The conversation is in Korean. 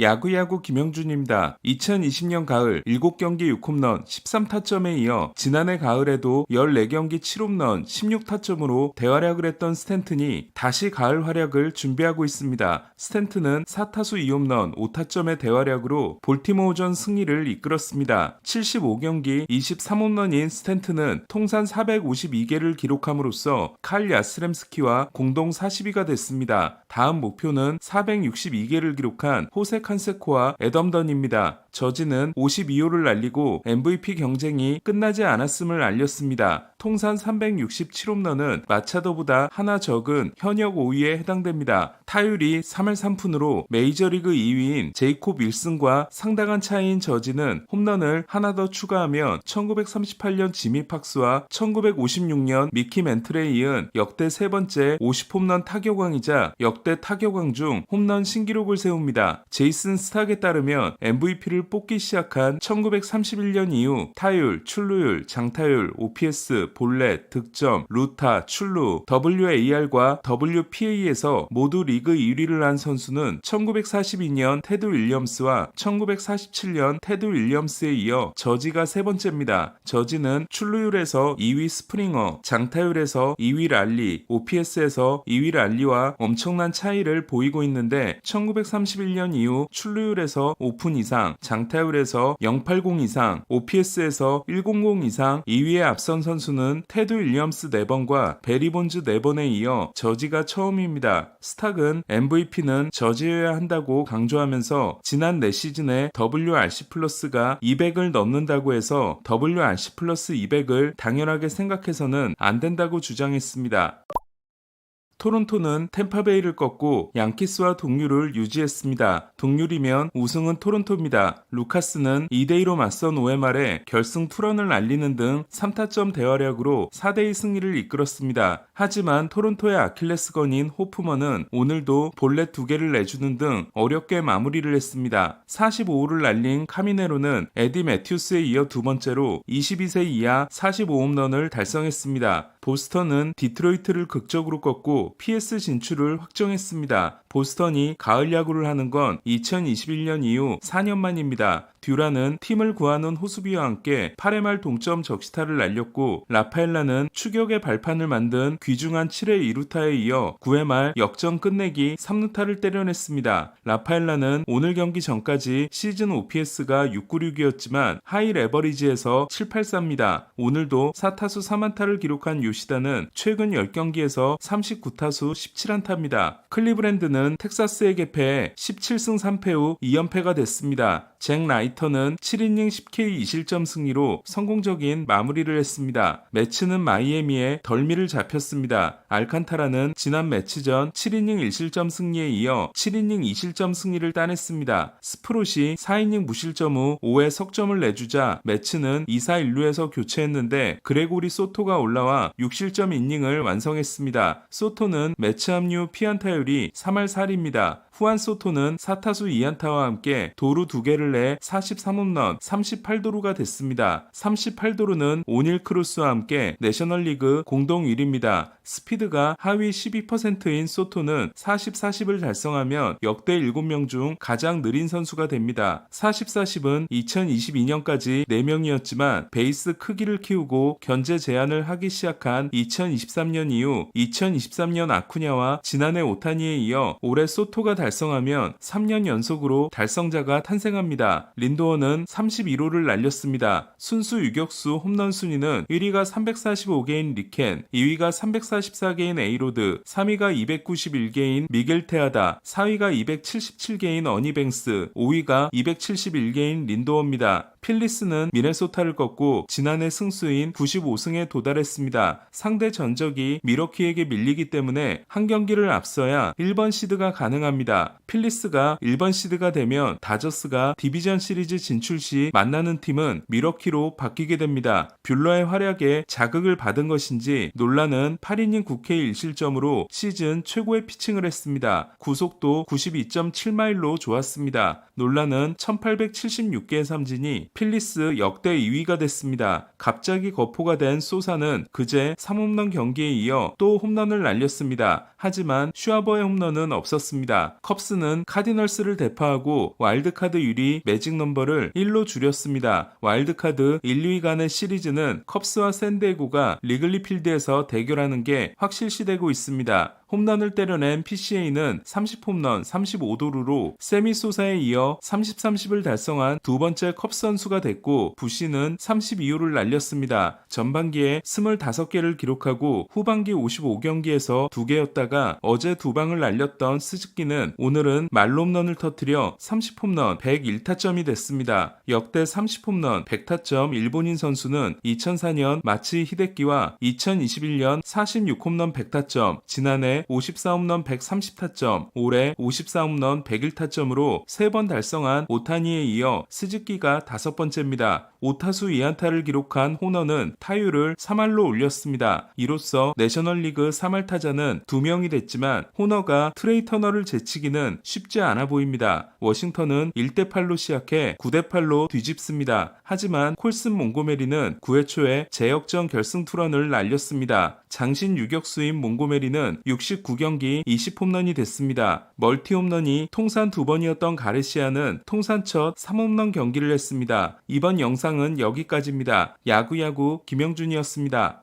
야구야구 김영준입니다. 2020년 가을 7경기 6홈런 13타점에 이어 지난해 가을에도 14경기 7홈런 16타점으로 대활약을 했던 스탠튼이 다시 가을 활약을 준비하고 있습니다. 스탠튼은 4타수 2홈런 5타점의 대활약으로 볼티모어전 승리를 이끌었습니다. 75경기 23홈런인 스탠튼은 통산 452개를 기록함으로써 칼 야스렘스키와 공동 40위가 됐습니다. 다음 목표는 462개를 기록한 호세 칸세코와 에덤던입니다. 저지는 52호를 날리고 MVP 경쟁이 끝나지 않았음을 알렸습니다. 통산 367홈런은 마차도보다 하나 적은 현역 5위에 해당됩니다. 타율이 3할 3푼으로 메이저리그 2위인 제이콥 윌슨과 상당한 차이인 저지는 홈런을 하나 더 추가하면 1938년 지미 팍스와 1956년 미키 멘틀에 이은 역대 세 번째 50홈런 타격왕이자 역대 타격왕 중 홈런 신기록을 세웁니다. 제이슨 스탁에 따르면 MVP를 뽑기 시작한 1931년 이후 타율, 출루율, 장타율, OPS, 볼넷, 득점, 루타, 출루, WAR과 WPA에서 모두 리그 1위를 한 선수는 1942년 테드 윌리엄스와 1947년 테드 윌리엄스에 이어 저지가 세 번째입니다. 저지는 출루율에서 2위 스프링어, 장타율에서 2위 랄리, OPS에서 2위 랄리와 엄청난 차이를 보이고 있는데 1931년 이후 출루율에서 5푼 이상, 장 타율에서 080 이상, OPS에서 100 이상 2위에 앞선 선수는 테드 윌리엄스 4번과 베리 본즈 4번에 이어 저지가 처음입니다. 스탁은 MVP는 저지여야 한다고 강조하면서 지난 4시즌에 WRC 플러스가 200을 넘는다고 해서 WRC 플러스 200을 당연하게 생각해서는 안 된다고 주장했습니다. 토론토는 템파베이를 꺾고 양키스와 동률을 유지했습니다. 동률이면 우승은 토론토입니다. 루카스는 2대2로 맞선 5회 말에 결승 투런을 날리는 등 3타점 대활약으로 4대2 승리를 이끌었습니다. 하지만 토론토의 아킬레스건인 호프먼은 오늘도 볼넷 2개를 내주는 등 어렵게 마무리를 했습니다. 45호를 날린 카미네로는 에디 매튜스에 이어 두 번째로 22세 이하 45홈런을 달성했습니다. 보스턴은 디트로이트를 극적으로 꺾고 PS 진출을 확정했습니다. 보스턴이 가을 야구를 하는 건 2021년 이후 4년 만입니다. 듀라는 팀을 구하는 호수비와 함께 8회 말 동점 적시타를 날렸고 라파엘라는 추격의 발판을 만든 귀중한 7회 2루타에 이어 9회 말 역전 끝내기 3루타를 때려냈습니다. 라파엘라는 오늘 경기 전까지 시즌 OPS가 696이었지만 하이 레버리지에서 784입니다. 오늘도 4타수 3안타를 기록한 요시다는 최근 10경기에서 39타수 17안타입니다. 클리브랜드는 텍사스에게 패해 17승 3패 후 2연패가 됐습니다. 잭 라이터는 7이닝 10K 2실점 승리로 성공적인 마무리를 했습니다. 매치는 마이애미에 덜미를 잡혔습니다. 알칸타라는 지난 매치 전 7이닝 1실점 승리에 이어 7이닝 2실점 승리를 따냈습니다. 스프롯이 4이닝 무실점 후 5회 석점을 내주자 매치는 2사 1루에서 교체했는데 그레고리 소토가 올라와 6실점 이닝을 완성했습니다. 소토는 매치 합류 피안타율이 3할 4리입니다. 후안 소토는 4타수 2안타와 함께 도루 2개를 내 43홈런 38도루가 됐습니다. 38도루는 오닐 크루스와 함께 내셔널리그 공동 1위입니다. 스피드가 하위 12%인 소토는 40, 40을 달성하면 역대 7명 중 가장 느린 선수가 됩니다. 40, 40은 2022년까지 4명이었지만 베이스 크기를 키우고 견제 제한을 하기 시작한 2023년 이후 2023년 아쿠냐와 지난해 오타니에 이어 올해 소토가 달 성하면 3년 연속으로 달성자가 탄생합니다. 린도어는 31호를 날렸습니다. 순수 유격수 홈런 순위는 1위가 345개인 리켄, 2위가 344개인 에이로드, 3위가 291개인 미겔 테아다, 4위가 277개인 어니뱅스, 5위가 271개인 린도어입니다. 필리스는 미네소타를 꺾고 지난해 승수인 95승에 도달했습니다. 상대 전적이 미러키에게 밀리기 때문에 한 경기를 앞서야 1번 시드가 가능합니다. 필리스가 1번 시드가 되면 다저스가 디비전 시리즈 진출 시 만나는 팀은 미러키로 바뀌게 됩니다. 뷰러의 활약에 자극을 받은 것인지 논란은 8이닝 9K 1실점으로 시즌 최고의 피칭을 했습니다. 구속도 92.7마일로 좋았습니다. 논란은 1876개의 삼진이 필리스 역대 2위가 됐습니다. 갑자기 거포가 된 소사는 그제 3홈런 경기에 이어 또 홈런을 날렸습니다. 하지만 슈아버의 홈런은 없었습니다. 컵스는 카디널스를 대파하고 와일드카드 유리 매직 넘버를 1로 줄였습니다. 와일드카드 1, 2위 간의 시리즈는 컵스와 샌디에고가 리글리 필드에서 대결하는 게 확실시되고 있습니다. 홈런을 때려낸 PCA는 30홈런 35도루로 세미소사에 이어 30-30을 달성한 두 번째 컵 선수가 됐고 부시는 32호를 날렸습니다. 전반기에 25개를 기록하고 후반기 55경기에서 2개였다가 어제 두 방을 날렸던 스즈키는 오늘은 말홈런을 터뜨려 30홈런 101타점이 됐습니다. 역대 30홈런 100타점 일본인 선수는 2004년 마치 히데키와 2021년 46홈런 100타점, 지난해 54홈런 130타점, 올해 54홈런 101타점으로 세번 달성한 오타니에 이어 스즈키가 다섯 번째입니다. 5타수 2안타를 기록한 호너는 타율을 3할로 올렸습니다. 이로써 내셔널리그 3할 타자는 2명이 됐지만 호너가 트레이 터너를 제치기는 쉽지 않아 보입니다. 워싱턴은 1대8로 시작해 9대8로 뒤집습니다. 하지만 콜슨 몽고메리는 9회 초에 재역전 결승 투런을 날렸습니다. 장신 유격수인 몽고메리는 69경기 20홈런이 됐습니다. 멀티 홈런이 통산 두 번이었던 가르시아는 통산 첫 3홈런 경기를 했습니다. 이번 영상은 여기까지입니다. 야구야구 김영준이었습니다.